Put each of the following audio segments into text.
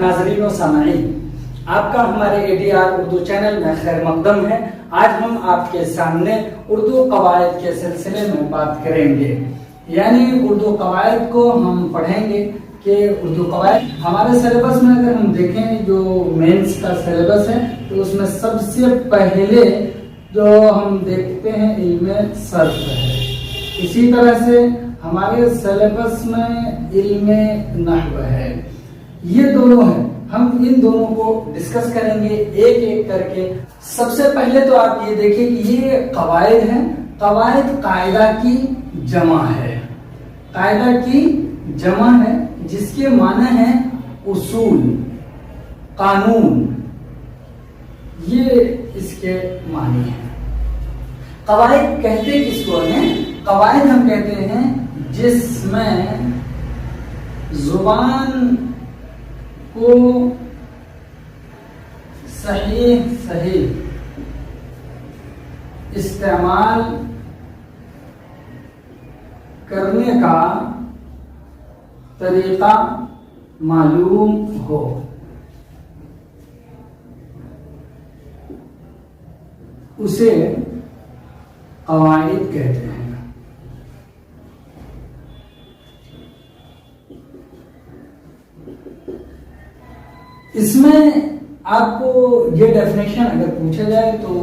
नाजरीन आपका हमारे A D R Urdu channel में खैर मकदम है। आज हम आपके सामने उर्दू कवायद के सिलसिले में बात करेंगे। यानी उर्दू कवायद को हम पढ़ेंगे कि उर्दू कवायद हमारे सिलेबस में अगर हम देखें जो मेंस का सिलेबस है तो उसमें सबसे पहले जो हम देखते हैं इल्म सर्फ है। इसी तरह से हमारे सिलेबस में इल्म नहव है। ये दोनों है। हम इन दोनों को डिस्कस करेंगे एक एक करके। सबसे पहले तो आप ये देखिए कि ये कवायद है। कवायद कायदा की जमा है। कायदा की जमा है, जिसके माने हैं उसूल, कानून। ये इसके माने है। कवायद कहते किसको हैं? कवायद हम कहते हैं जिसमें ज़ुबान को सही सही इस्तेमाल करने का तरीका मालूम हो। उसे कवायद कहते हैं। इसमें आपको ये डेफिनेशन अगर पूछा जाए तो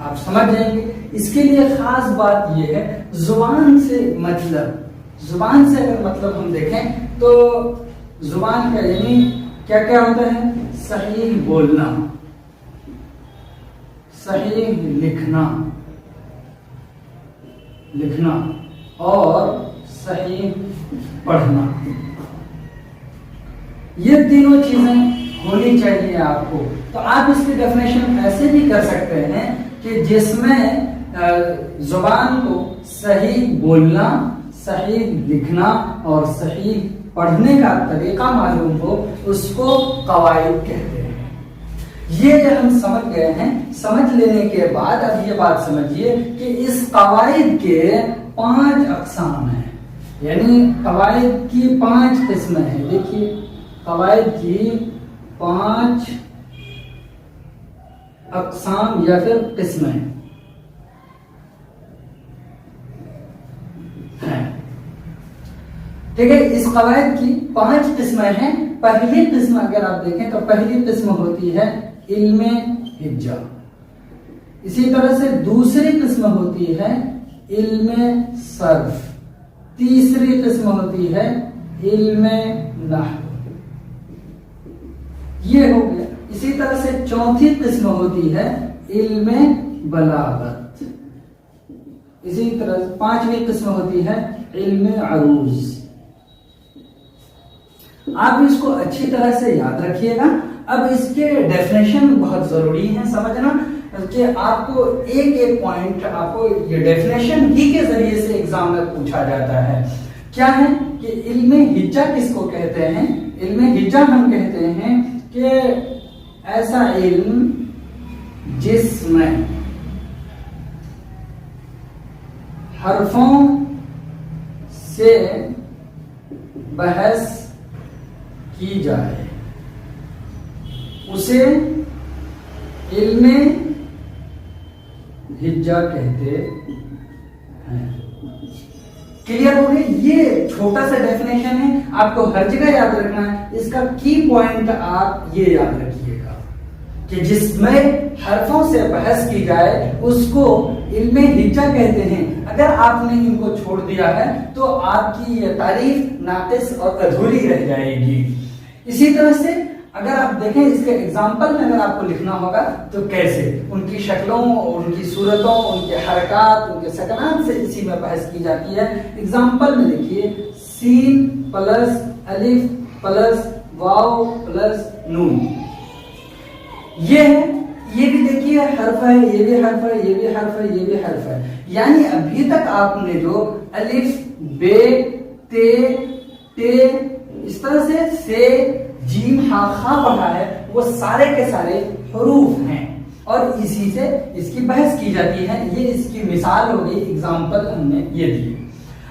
आप समझ जाएँगे। इसके लिए खास बात यह है, ज़ुबान से मतलब ज़ुबान से अगर मतलब हम देखें तो ज़ुबान का यानी क्या क्या होता है? सही बोलना, सही लिखना लिखना और सही पढ़ना। ये तीनों चीज़ें होनी चाहिए आपको। तो आप इसकी डेफिनेशन ऐसे भी कर सकते हैं कि जिसमें ज़ुबान को सही बोलना, सही लिखना और सही पढ़ने का तरीका मालूम हो, उसको कवायद कहते हैं। ये हम समझ गए हैं, समझ लेने के बाद अब ये बात समझिए कि इस कवायद के पाँच अकसाम हैं। यानी कवायद की पाँच किस्में हैं। देखिए, कवायद की पाँच अकसाम या फिर किस्में हैं। ठीक है इस कवायद की पाँच किस्में हैं। पहली किस्म अगर आप देखें तो पहली किस्म होती है इल्म हिज्जा। इसी तरह से दूसरी किस्म होती है इल्म सर्फ। तीसरी किस्म होती है इल्म नहव। ये हो गया। इसी तरह से चौथी किस्म होती है इल्म बलागत। इसी तरह से पांचवी किस्म होती है इल्म अरूज। आप इसको अच्छी तरह से याद रखिएगा। अब इसके डेफिनेशन बहुत ज़रूरी है, समझना कि आपको एक एक पॉइंट आपको ये डेफिनेशन ही के ज़रिए से एग्ज़ाम में पूछा जाता है। क्या है कि इल्म हिज्जा किसको कहते हैं? इल्म हिज्जा हम कहते हैं कि ऐसा इल्म जिसमें हरफों से बहस की जाए उसे इल्म हिज्जा कहते क्लियर हो गई ये छोटा सा डेफिनेशन है, आपको हर जगह याद रखना है। इसका की पॉइंट आप ये याद रखिएगा कि जिसमें हरफों से बहस की जाए, उसको इल्म हिज्जा कहते हैं। अगर आपने इनको छोड़ दिया है तो आपकी ये तारीफ़ नाकिस और अधूरी रह जाएगी। इसी तरह से अगर आप देखें इसके एग्ज़ाम्पल में अगर आपको लिखना होगा तो कैसे? उनकी शक्लों, उनकी सूरतों, उनके हरकत, उनके सकनात से इसी में बहस की जाती है। एग्ज़ाम्पल में देखिए, सीन प्लस अलिफ प्लस वाव प्लस नून। ये है, ये भी देखिए, हर्फ है, ये भी हर्फ है, ये भी हर्फ है, ये भी हर्फ है। यानी अभी तक आपने जो अलिफ, बे, ते ते, इस तरह से से जीम हा खा पढ़ा है, वो सारे के सारे हरूफ हैं। और इसी से इसकी बहस की जाती है। ये इसकी मिसाल हो गई एग्ज़ाम्पल हमने ये दी।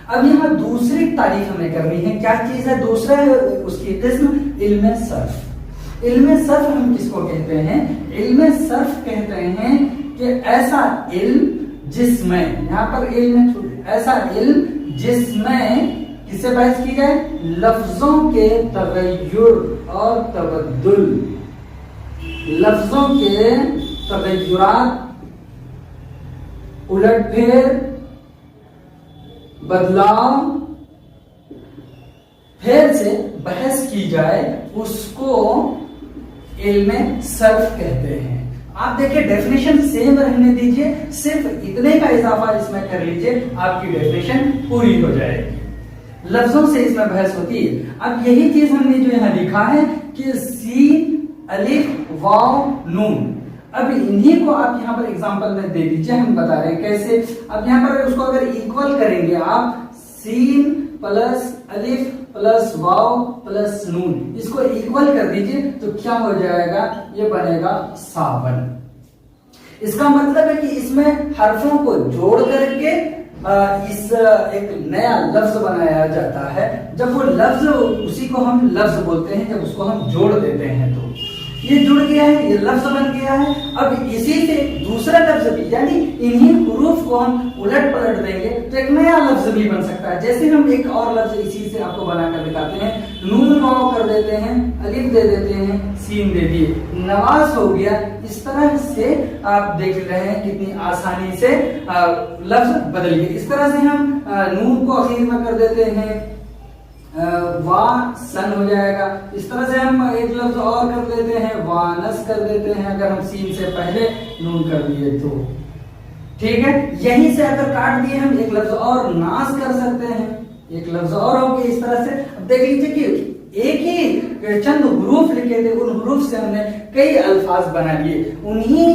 अब यहाँ दूसरी तारीफ़ हमें करनी है। क्या चीज़ है? दूसरा है उसकी किस्म इल्म सर्फ। इल्म सर्फ हम किसको कहते हैं? इल्म सर्फ कहते हैं कि ऐसा इल्म जिसमें, यहाँ पर इल्म ऐसा इल्म जिसमें किससे बहस की जाए? लफ्जों के तगयुर और तबदुल लफ्जों के तगयुरात, उलटफेर, बदलाव। फिर से बहस की जाए, उसको इल्म सर्फ कहते हैं। आप देखिए डेफिनेशन सेम रहने दीजिए, सिर्फ़ इतने का इजाफा इसमें कर लीजिए, आपकी डेफिनेशन पूरी हो जाएगी। लफ्जों से इसमें बहस होती है। अब यही चीज़ हमने जो यहाँ लिखा है कि सी, अलिफ, वाव, नून। अब इन्हीं को आप यहाँ पर एग्जांपल में दे दीजिए, हम बता रहे हैं कैसे। अब यहाँ पर उसको अगर इक्वल करेंगे आप, सीन प्लस अलिफ प्लस वाव प्लस नून। इसको इक्वल कर दीजिए तो क्या हो जाएगा? ये बनेगा सावन। इसका मतलब है कि इसमें हरफों को जोड़ करके इस, एक नया लफ्ज बनाया जाता है। जब वो लफ्ज उसी को हम लफ्ज बोलते हैं, जब उसको हम जोड़ देते हैं तो ये जुड़ गया है, ये लफ्ज बन गया है। अब इसी से दूसरा लफ्ज भी, यानी इन्हीं हरूफ को हम उलट पलट देंगे तो एक नया लफ्ज भी बन सकता है। जैसे हम एक और लफ्ज इसी से आपको बनाकर दिखाते हैं। नून वाव कर देते हैं, अलिफ दे देते हैं सीन दे दिए। नवाज़ हो गया। इस तरह से आप देख रहे हैं कितनी आसानी से लफ्ज बदल गए इस तरह से हम नून को अखीर में कर देते हैं। वा सन हो जाएगा। इस तरह से हम एक लफ्ज और कर देते हैं, वानस कर देते हैं, अगर हम सीन से पहले नून कर दिए तो। ठीक है? यहीं से अगर काट दिए हम, एक लफ्ज और नाश कर सकते हैं। एक लफ्ज और हो गया इस तरह से। अब देख लीजिए कि एक ही चंद हरूफ लिखे थे, उन हरूफ से हमने कई अल्फाज बना लिए। उन्हीं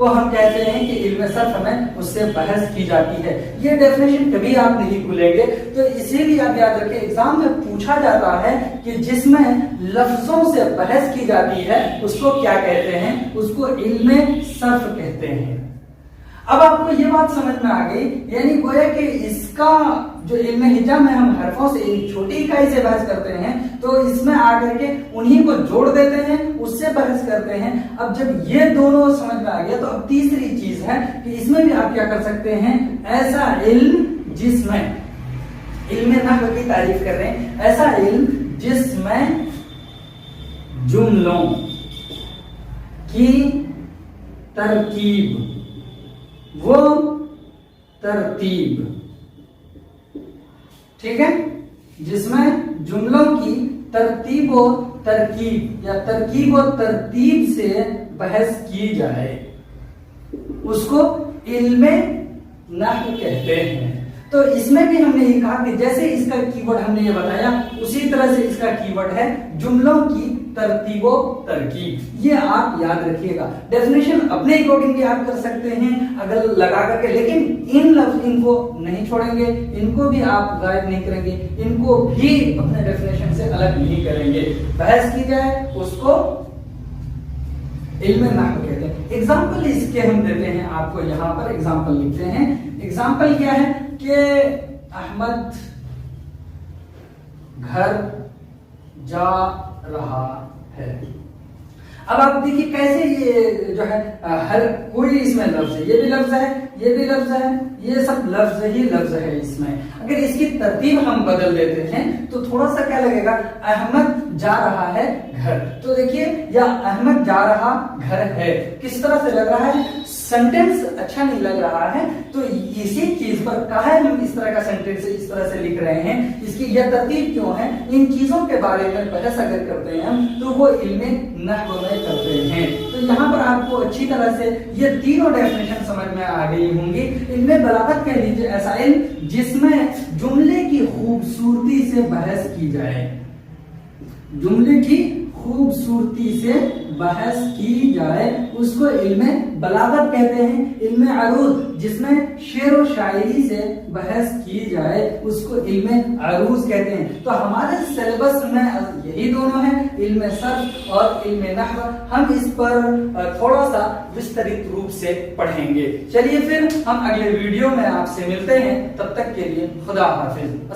को हम कहते हैं कि इल्म में उससे बहस की जाती है। ये डेफिनेशन कभी आप नहीं भूलेंगे। तो इसीलिए आप याद रखें एग्ज़ाम में पूछा जाता है कि जिसमें लफ्जों से बहस की जाती है, उसको क्या कहते हैं? उसको इल्म सर्फ कहते हैं। अब आपको ये बात समझ में आ गई, यानी गोया कि इसका जो इल्म हिजा में हम हरफों से एक छोटी इकाई से बहस करते हैं तो इसमें आकर के उन्हीं को जोड़ देते हैं, उससे बहस करते हैं। अब जब ये दोनों समझ में आ गया तो अब तीसरी चीज़ है कि इसमें भी आप क्या कर सकते हैं, ऐसा इल्म जिसमें, इल्म की तारीफ़ कर रहे हैं, ऐसा इल्म जिसमें जुमलों की तरकीब, वो तरतीब ठीक है? जिसमें जुमलों की तरतीब और तरकीब, या तरकीब और तरतीब से बहस की जाए, उसको इल्म नह कहते हैं। तो इसमें भी हमने ये कहा कि जैसे इसका कीवर्ड हमने ये बताया, उसी तरह से इसका कीवर्ड है जुमलों की तरतीबो तरकीब ये आप याद रखिएगा। डेफिनेशन अपने अकॉर्डिंग भी आप कर सकते हैं, अगर लगा करके, लेकिन इन लफ्ज इनको नहीं छोड़ेंगे, इनको भी आप गायब नहीं करेंगे, इनको भी अपने डेफिनेशन से अलग नहीं करेंगे। बहस की जाए, उसको इल्म नाम कहते हैं। एग्ज़ाम्पल इसके हम देते हैं, आपको यहाँ पर एग्ज़ाम्पल लिखते हैं। एग्ज़ाम्पल क्या है? कि अहमद घर जा रहा है। अब आप देखिए कैसे ये जो है हर कोई इसमें लफ्ज है। ये भी लफ्ज है, ये भी लफ्ज है, ये सब लफ्ज ही लफ्ज है इसमें। अगर इसकी तरतीब हम बदल देते हैं तो थोड़ा सा क्या लगेगा? अहमद जा रहा है घर। तो देखिए, या अहमद जा रहा घर है। किस तरह से लग रहा है? सेंटेंस अच्छा नहीं लग रहा है। तो इसी चीज़ पर कहा हम इस तरह का सेंटेंस इस तरह से लिख रहे हैं। इसकी यह तरतीब क्यों है? इन चीज़ों के बारे में बहस अगर करते हैं हम तो वो इल्म नहव में करते हैं। तो यहाँ पर आपको अच्छी तरह से ये तीनों डेफिनेशन समझ में आ गई होंगी। इनमें बलागत कह लीजिए ऐसा जिसमें जुमले की खूबसूरती से बहस की जाए। जुमले की खूबसूरती से बहस की जाए, उसको इल्म बलागत कहते हैं, इल्म अरूज जिसमें शेर व शायरी से बहस की जाए, उसको इल्म अरूज कहते हैं। तो हमारे सिलेबस में यही दोनों है, इल्म सर्फ और इल्म नहव। हम इस पर थोड़ा सा विस्तृत रूप से पढ़ेंगे। चलिए फिर हम अगले वीडियो में आपसे मिलते हैं। तब तक के लिए खुदा हाफिज।